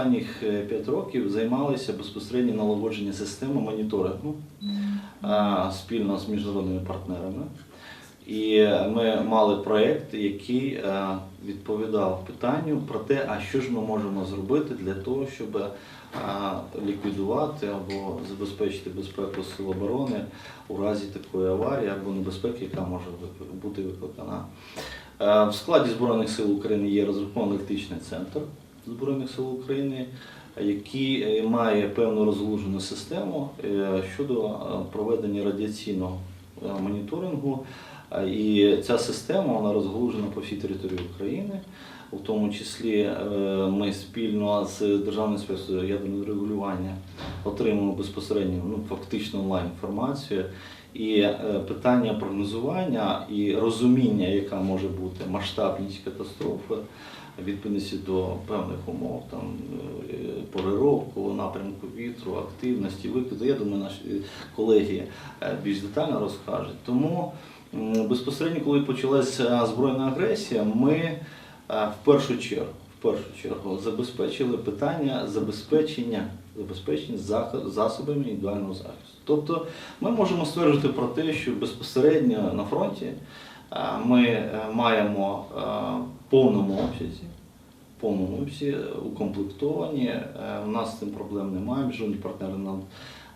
останніх 5 років займалися безпосередньо налагодженням системи моніторингу е, спільно з міжнародними партнерами. І ми мали проєкт, який е, відповідав питанню про те, а що ж ми можемо зробити для того, щоб е, ліквідувати або забезпечити безпеку сил оборони у разі такої аварії або небезпеки, яка може бути викликана. Е, В складі Збройних сил України є розрахунково-аналітичний центр Збройних сил України, який е, має певну розгалужену систему е, щодо е, проведення радіаційного моніторингу. І ця система вона розгалужена по всій території України. У тому числі ми спільно з Державною інспекцією ядерного регулювання отримуємо безпосередньо ну, фактично онлайн інформацію. І питання прогнозування і розуміння, яка може бути масштабність катастрофи, відповідності до певних умов, там е, пори року, напрямку вітру, активності, викиду. Я думаю, наші колеги е, більш детально розкажуть. Тому безпосередньо, коли почалася збройна агресія, ми е, в першу чергу. В першу чергу забезпечили питання забезпечення, забезпечення засобами індивідуального захисту. Тобто ми можемо стверджувати про те, що безпосередньо на фронті ми е, маємо е, в повному обсязі, повному обсязі укомплектовані. Е, У нас з цим проблем немає. Міжнародні партнери нам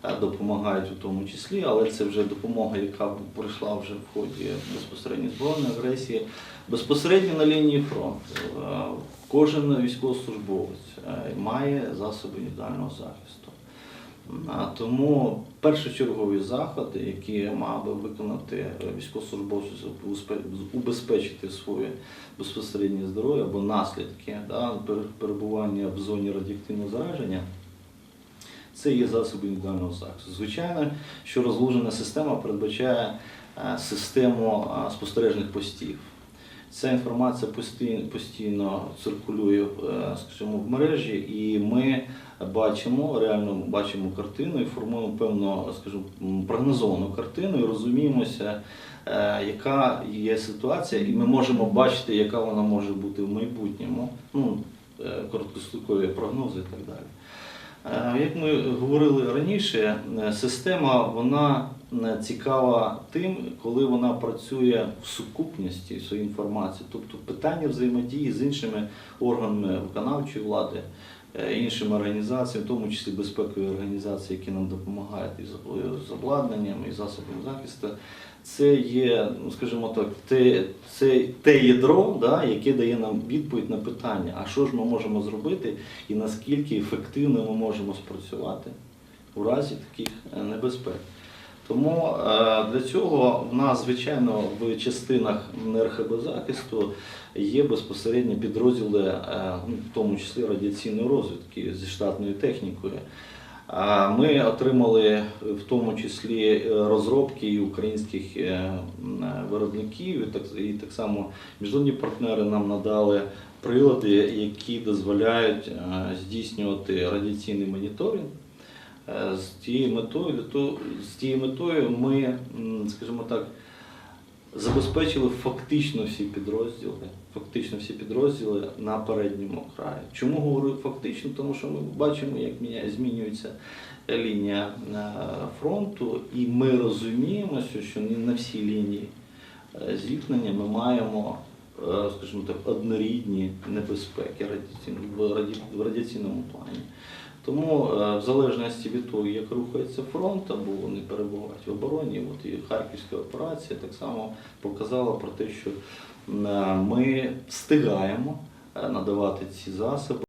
е, допомагають у тому числі, але це вже допомога, яка прийшла вже в ході безпосередньо збройної агресії. Безпосередньо на лінії фронту е, кожен військовослужбовець е, має засоби індивідуального захисту. Тому першочергові заходи, які мав би виконати військовослужбовці, убезпечити своє безпосереднє здоров'я або наслідки да, перебування в зоні радіоактивного зараження, це є засоби індивідуального захисту. Звичайно, що розлужена система передбачає е, систему е, спостережних постів. Ця інформація постійно, постійно циркулює е, скажімо, в мережі, і ми бачимо, реально бачимо картину і формуємо певну, скажімо, прогнозовану картину і розуміємося, е, яка є ситуація, і ми можемо бачити, яка вона може бути в майбутньому. Ну, е, короткострокові прогнози і так далі. Як ми говорили раніше, система вона цікава тим, коли вона працює в сукупності своєї інформації, тобто питання взаємодії з іншими органами виконавчої влади, е, іншими організаціями, в тому числі безпекові організації, які нам допомагають із з обладнанням і засобами захисту. Це є, ну, скажімо так, те, це те ядро, да, яке дає нам відповідь на питання, а що ж ми можемо зробити і наскільки ефективно ми можемо спрацювати у разі таких е, небезпек. Тому е, для цього в нас, звичайно, в частинах НРХБ є безпосередні підрозділи, е, ну, в тому числі радіаційної розвідки зі штатною технікою. Ми отримали в тому числі е, розробки і українських виробників, і так, само міжнародні партнери нам надали прилади, які дозволяють здійснювати радіаційний моніторинг. Е, З тією метою, з тією метою ми, скажімо так, забезпечили фактично всі підрозділи, фактично всі підрозділи на передньому краї. Чому говорю фактично? Тому що ми бачимо, як змінюється лінія е, фронту, і ми розуміємо, що не на всій лінії е, зіткнення ми маємо, скажімо так, однорідні небезпеки в радіаційному плані. Тому е, в залежності від того, як рухається фронт, або вони перебувають в обороні, от і Харківська операція так само показала про те, що е, ми встигаємо е, надавати ці засоби.